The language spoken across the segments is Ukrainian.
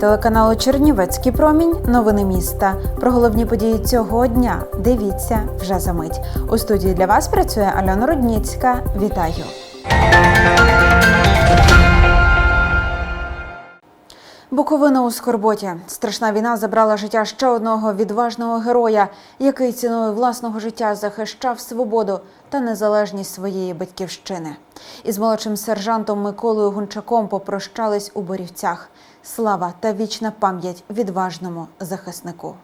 телеканалу Чернівецький промінь. Новини міста. Про головні події цього дня. Дивіться вже за мить. У студії для вас працює Альона Рудніцька. Вітаю. Буковина у скорботі. Страшна війна забрала життя ще одного відважного героя, який ціною власного життя захищав свободу та незалежність своєї батьківщини. Із молодшим сержантом Миколою Гунчаком попрощались у Борівцях. Слава та вічна пам'ять відважному захиснику.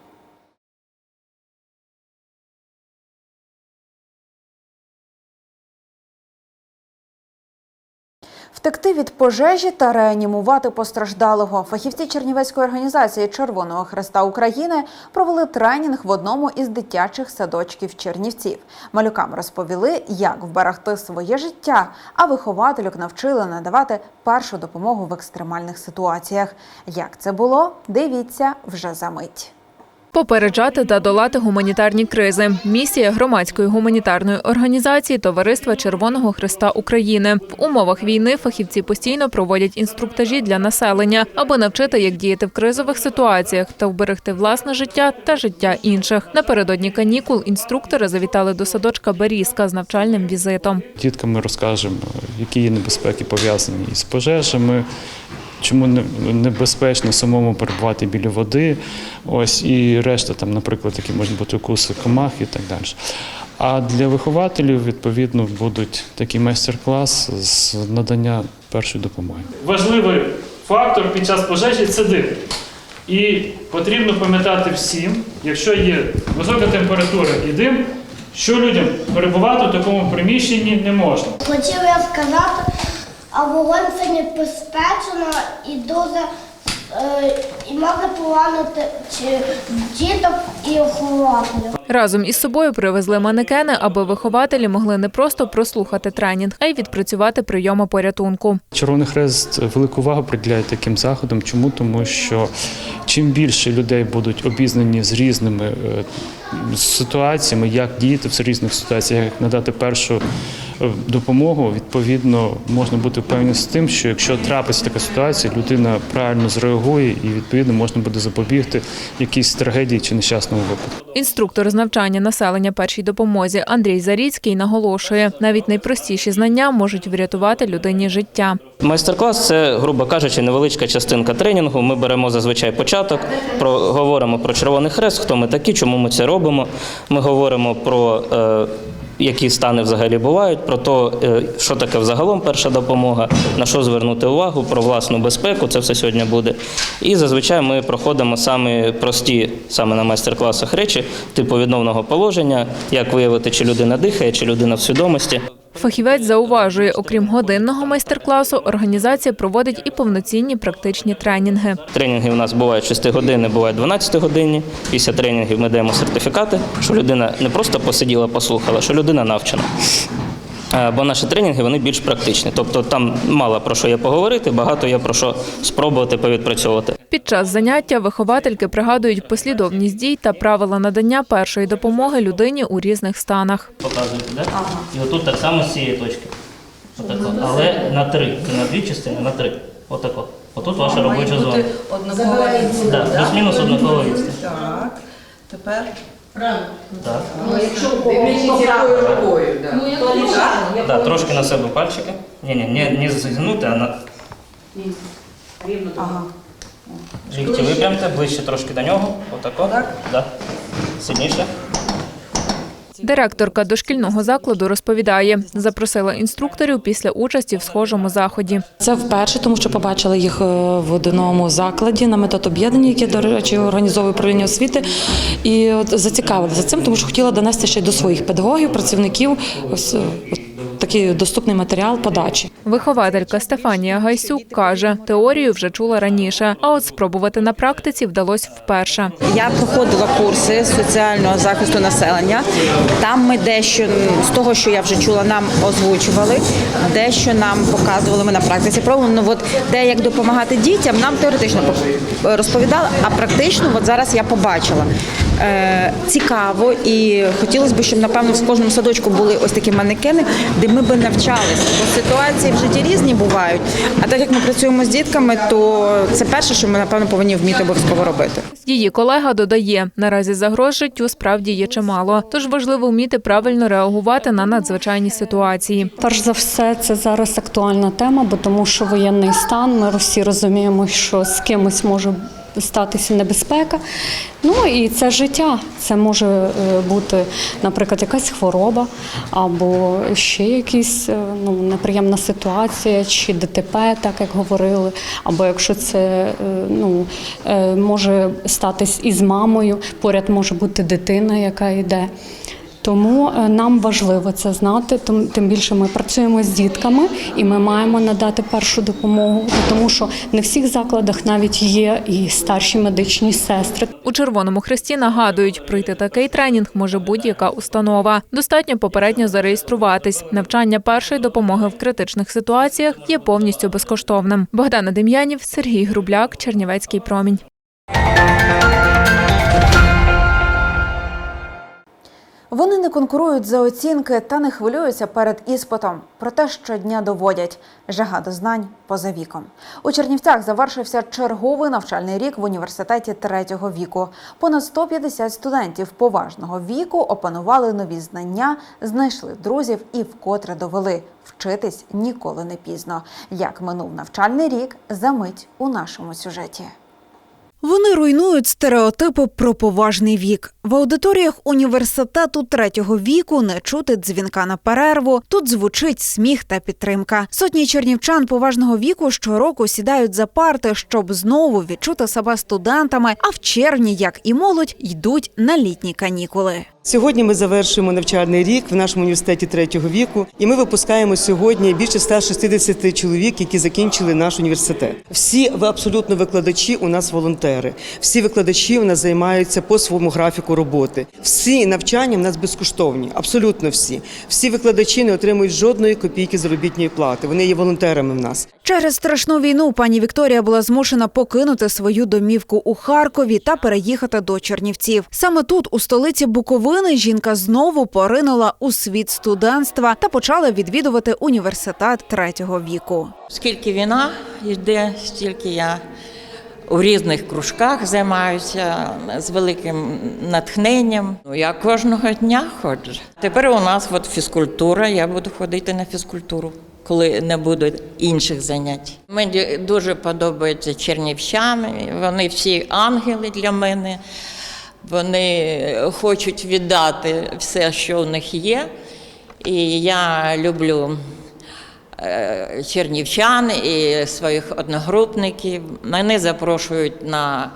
Втекти від пожежі та реанімувати постраждалого. Фахівці Чернівецької організації Червоного Хреста України провели тренінг в одному із дитячих садочків Чернівців. Малюкам розповіли, як вберегти своє життя, а виховательок навчили надавати першу допомогу в екстремальних ситуаціях. Як це було? Дивіться вже за мить. Попереджати та долати гуманітарні кризи. Місія громадської гуманітарної організації Товариства Червоного Христа України. В умовах війни фахівці постійно проводять інструктажі для населення, аби навчити, як діяти в кризових ситуаціях та вберегти власне життя та життя інших. Напередодні канікул інструктори завітали до садочка Берізка з навчальним візитом. Діткам ми розкажемо, які є небезпеки пов'язані із пожежами, чому небезпечно самому перебувати біля води. Ось і решта, там, наприклад, які можуть бути укуси комах і так далі. А для вихователів, відповідно, будуть такий майстер-клас з надання першої допомоги. важливий фактор під час пожежі це дим. І потрібно пам'ятати всім, якщо є висока температура і дим, що людям перебувати в такому приміщенні не можна. Хотів я сказати, а вогонь це небезпечно і дуже е, і можна поранити чи діток і охоронців. Разом із собою привезли манекени, аби вихователі могли не просто прослухати тренінг, а й відпрацювати прийоми порятунку. Червоний Хрест велику увагу приділяє таким заходам. Чому? Тому що чим більше людей будуть обізнані з різними е, ситуаціями, як діяти в різних ситуаціях, як надати першу допомогу, відповідно можна бути впевненим з тим, що якщо трапиться така ситуація, людина правильно зреагує і відповідно можна буде запобігти якійсь трагедії чи нещасному випадку. Інструктор з навчання населення першій допомозі Андрій Заріцький наголошує, навіть найпростіші знання можуть врятувати людині життя. Майстер-клас це, грубо кажучи, невеличка частинка тренінгу. Ми беремо зазвичай початок, про, говоримо про Червоний Хрест, хто ми такі, чому ми це робимо. Ми говоримо про е, які стани взагалі бувають, про те, що таке взагалом перша допомога, на що звернути увагу, про власну безпеку. Це все сьогодні буде. І зазвичай ми проходимо саме прості, саме на майстер-класах речі, типу відновного положення, як виявити, чи людина дихає, чи людина в свідомості. Фахівець зауважує, окрім годинного майстер-класу, організація проводить і повноцінні практичні тренінги. Тренінги у нас бувають 6 години, бувають 12 годинні. Після тренінгів ми даємо сертифікати, що людина не просто посиділа, послухала, що людина навчена. Е, Бо наші тренінги вони більш практичні. Тобто там мало про що є поговорити, багато є про що спробувати повідпрацьовувати. Під час заняття виховательки пригадують послідовність дій та правила надання першої допомоги людині у різних станах. Показуєте, так? І отут так само з цієї точки. Отако. Але на три, не на дві частини, на три. Отако. Отут ваша робоча зона. Однакова. Да, плюс-мінус однакова відстань. Так. Тепер Так. дивлячись якою рукою. Да. Да, трошки на себе пальчики. Ні, ні, не, не зігнути, а на Ага. Лікті випрямте, ближче трошки до нього. Отако. Да. Сильніше. Директорка дошкільного закладу розповідає, запросила інструкторів після участі в схожому заході. Це вперше, тому що побачили їх е, в одному закладі на метод об'єднання, яке, до речі, організовує управління освіти. І от зацікавилися цим, тому що хотіла донести ще й до своїх педагогів, працівників ось е, такий доступний матеріал подачі. Вихователька Стефанія Гайсюк каже, теорію вже чула раніше, а от спробувати на практиці вдалося вперше. Я проходила курси соціального захисту населення. Там ми дещо з того, що я вже чула, нам озвучували, дещо нам показували. Ми на практиці пробували. Ну от де як допомагати дітям, нам теоретично розповідали, а практично, от зараз я побачила. Е, цікаво, і хотілося б, щоб напевно в кожному садочку були ось такі манекени, де ми би навчалися, бо ситуації в житті різні бувають. А так як ми працюємо з дітками, то це перше, що ми напевно повинні вміти обов'язково робити. Її колега додає, наразі загроз життю справді є чимало, тож важливо вміти правильно реагувати на надзвичайні ситуації. Перш за все, це зараз актуальна тема, бо тому що воєнний стан. Ми всі розуміємо, що з кимось може статися небезпека. Ну і це життя. Це може е, бути, наприклад, якась хвороба або ще якась е, ну, неприємна ситуація, чи ДТП, так як говорили. Або якщо це е, ну, може статись із мамою, поряд може бути дитина, яка йде. Тому е, нам важливо це знати, тим, тим більше ми працюємо з дітками і ми маємо надати першу допомогу, тому що не в всіх закладах навіть є і старші медичні сестри. У Червоному Хресті нагадують, пройти такий тренінг може будь-яка установа. Достатньо попередньо зареєструватись. Навчання першої допомоги в критичних ситуаціях є повністю безкоштовним. Богдана Дем'янів, Сергій Грубляк, Чернівецький промінь. Не конкурують за оцінки та не хвилюються перед іспитом. Проте щодня доводять жага до знань поза віком. У Чернівцях завершився черговий навчальний рік в університеті третього віку. Понад 150 студентів поважного віку опанували нові знання, знайшли друзів і вкотре довели. Вчитись ніколи не пізно. Як минув навчальний рік, за мить у нашому сюжеті. Вони руйнують стереотипи про поважний вік. В аудиторіях університету третього віку не чути дзвінка на перерву. Тут звучить сміх та підтримка. Сотні чернівчан поважного віку щороку сідають за парти, щоб знову відчути себе студентами. А в червні, як і молодь, йдуть на літні канікули. Сьогодні ми завершуємо навчальний рік в нашому університеті третього віку, і ми випускаємо сьогодні більше 160 чоловік, які закінчили наш університет. Всі абсолютно викладачі у нас волонтери. Всі викладачі у нас займаються по своєму графіку роботи. Всі навчання в нас безкоштовні, абсолютно всі. Всі викладачі не отримують жодної копійки заробітної плати. Вони є волонтерами в нас. Через страшну війну пані Вікторія була змушена покинути свою домівку у Харкові та переїхати до Чернівців. Саме тут, у столиці Буковини, жінка знову поринула у світ студентства та почала відвідувати університет третього віку. Скільки війна йде, стільки я у різних кружках займаюся з великим натхненням. Ну, Я кожного дня ходжу. Тепер у нас от фізкультура, я буду ходити на фізкультуру. Коли не буде інших занять. Мені дуже подобаються чернівчани, вони всі ангели для мене. Вони хочуть віддати все, що у них є. І я люблю чернівчан і своїх одногрупників. Мене запрошують на,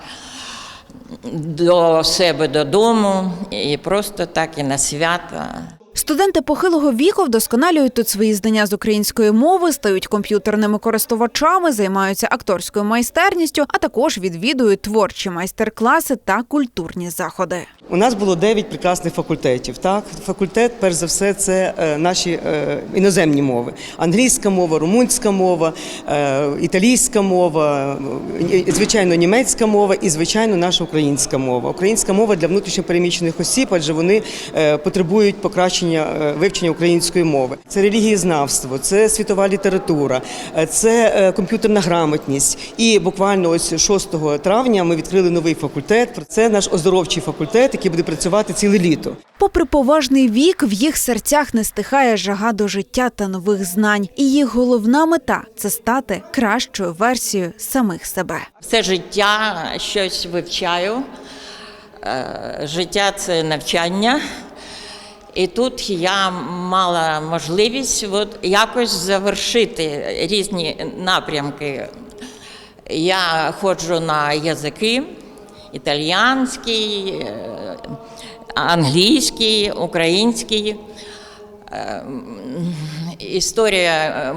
до себе додому і просто так і на свята. Студенти похилого віку вдосконалюють тут свої знання з української мови, стають комп'ютерними користувачами, займаються акторською майстерністю, а також відвідують творчі майстер-класи та культурні заходи. У нас було 9 прекрасних факультетів. Так, факультет, перш за все, це е, наші е, іноземні мови: англійська мова, румунська мова, е, італійська мова, звичайно, німецька мова і, звичайно, наша українська мова. Українська мова для внутрішньопереміщених осіб, адже вони потребують покращення е, вивчення української мови. Це релігієзнавство, це світова література, е, це е, комп'ютерна грамотність. І буквально ось 6 травня ми відкрили новий факультет. Це наш оздоровчий факультет, який буде працювати ціле літо. Попри поважний вік, в їх серцях не стихає жага до життя та нових знань. І їх головна мета це стати кращою версією самих себе. Все життя щось вивчаю. Життя це навчання. І тут я мала можливість от якось завершити різні напрямки. Я ходжу на язики італіянський, е, англійський, український. Історія е,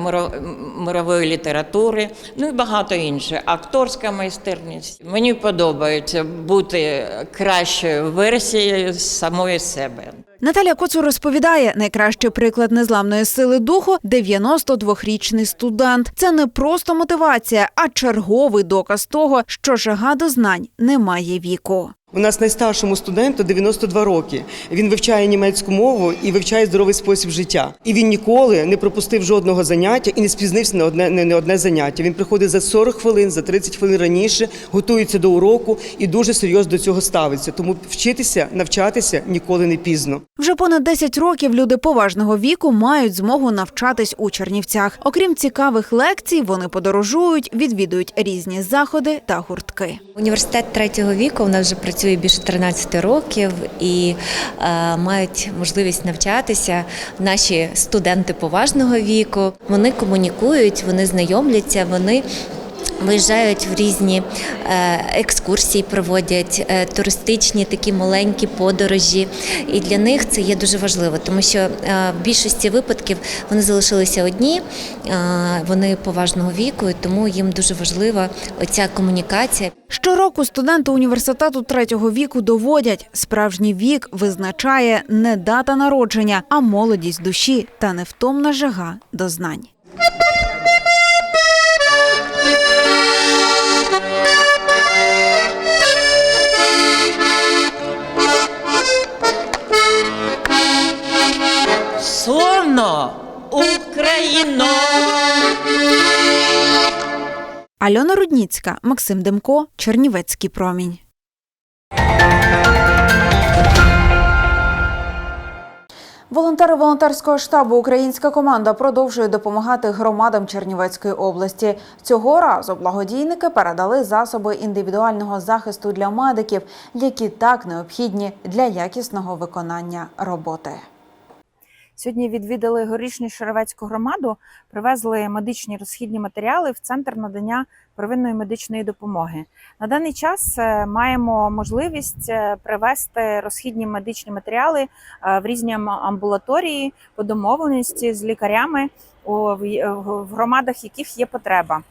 мирової літератури, ну і багато інше. Акторська майстерність. Мені подобається бути кращою версією самої себе. Наталя Коцур розповідає, найкращий приклад незламної сили духу 92-річний студент. Це не просто мотивація, а черговий доказ того, що жага до знань не має віку. У нас найстаршому студенту 92 роки. Він вивчає німецьку мову і вивчає здоровий спосіб життя. І він ніколи не пропустив жодного заняття і не спізнився на одне не, не одне заняття. Він приходить за 40 хвилин, за 30 хвилин раніше, готується до уроку і дуже серйозно до цього ставиться. Тому вчитися, навчатися ніколи не пізно. Вже понад 10 років люди поважного віку мають змогу навчатись у Чернівцях. Окрім цікавих лекцій, вони подорожують, відвідують різні заходи та гуртки. Університет третього віку у нас вже працює більше 13 років і е, мають можливість навчатися наші студенти поважного віку. Вони комунікують, вони знайомляться, вони. Виїжджають в різні е, екскурсії, проводять е, туристичні такі маленькі подорожі, і для них це є дуже важливо, тому що е, в більшості випадків вони залишилися одні, вони поважного віку, і тому їм дуже важлива оця комунікація. Щороку студенти університету третього віку доводять, справжній вік визначає не дата народження, а молодість душі та невтомна жага до знань. Славно Україно! Альона Рудніцька, Максим Демко, Чернівецький промінь. Волонтери волонтерського штабу Українська команда продовжує допомагати громадам Чернівецької області. Цього разу благодійники передали засоби індивідуального захисту для медиків, які так необхідні для якісного виконання роботи. Сьогодні відвідали горішню Шеровецьку громаду, привезли медичні розхідні матеріали в центр надання первинної медичної допомоги. На даний час е, маємо можливість е, привезти розхідні медичні матеріали е, в різні амбулаторії по домовленості з лікарями в- громадах, яких є потреба.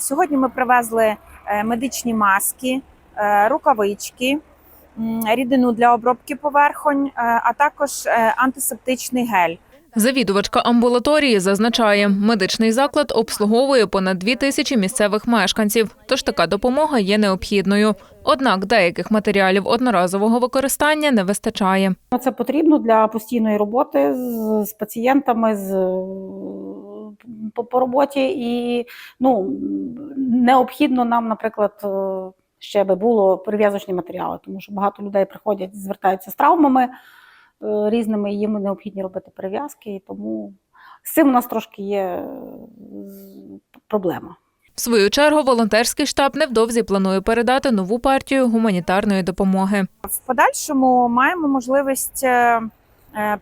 Сьогодні ми привезли медичні маски, рукавички рідину для обробки поверхонь, е, а також е, антисептичний гель. Завідувачка амбулаторії зазначає, медичний заклад обслуговує понад дві тисячі місцевих мешканців, тож така допомога є необхідною. Однак деяких матеріалів одноразового використання не вистачає. Це потрібно для постійної роботи з, з пацієнтами з, по, по роботі, і ну, необхідно нам, наприклад, е, ще би було перев'язочні матеріали, тому що багато людей приходять, звертаються з травмами е, різними, і їм необхідні робити перев'язки, і тому з цим у нас трошки є е, проблема. В свою чергу волонтерський штаб невдовзі планує передати нову партію гуманітарної допомоги. В подальшому маємо можливість е,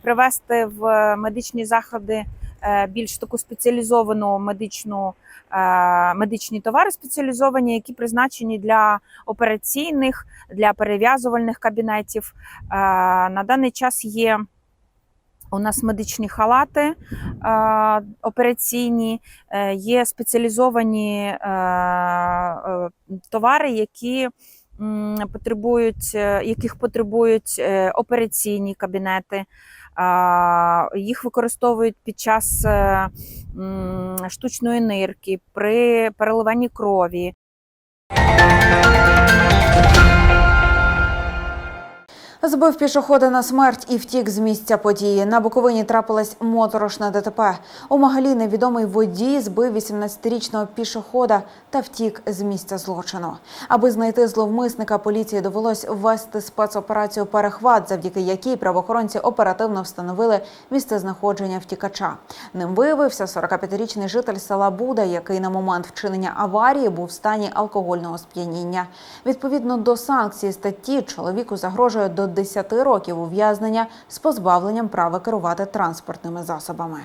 привести в медичні заходи більш таку спеціалізовану медичну е, медичні товари спеціалізовані, які призначені для операційних, для перев'язувальних кабінетів. Е, На даний час є. У нас медичні халати е, операційні, е, є спеціалізовані е, е, товари, які потребують, е, яких потребують е, операційні кабінети. Їх використовують під час е, штучної нирки, при переливанні крові. Збив пішохода на смерть і втік з місця події. На Буковині трапилась моторошна ДТП. У Магалі невідомий водій збив 18-річного пішохода та втік з місця злочину. Аби знайти зловмисника, поліції довелось ввести спецоперацію Перехват, завдяки якій правоохоронці оперативно встановили місце знаходження втікача. Ним виявився 45-річний житель села Буда, який на момент вчинення аварії був в стані алкогольного сп'яніння. Відповідно до санкції статті, чоловіку загрожує до 10 років ув'язнення з позбавленням права керувати транспортними засобами.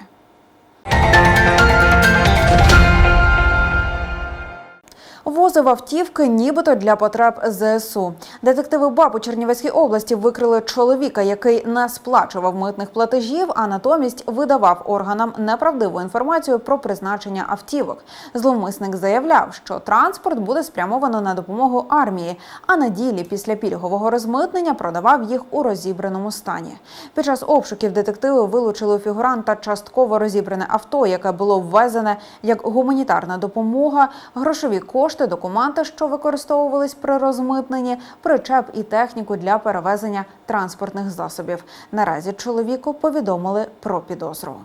Возив автівки нібито для потреб ЗСУ. Детективи БАП у Чернівецькій області викрили чоловіка, який не сплачував митних платежів, а натомість видавав органам неправдиву інформацію про призначення автівок. Зловмисник заявляв, що транспорт буде спрямовано на допомогу армії, а на ділі після пільгового розмитнення продавав їх у розібраному стані. Під час обшуків детективи вилучили у фігуранта частково розібране авто, яке було ввезене як гуманітарна допомога, грошові кошти кошти, документи, що використовувались при розмитненні, причеп і техніку для перевезення транспортних засобів. Наразі чоловіку повідомили про підозру.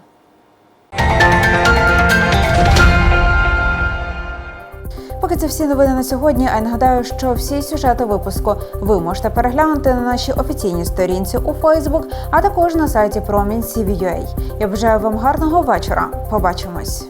Поки це всі новини на сьогодні. А я нагадаю, що всі сюжети випуску ви можете переглянути на нашій офіційній сторінці у Фейсбук, а також на сайті Промінь CVUA. Я бажаю вам гарного вечора. Побачимось.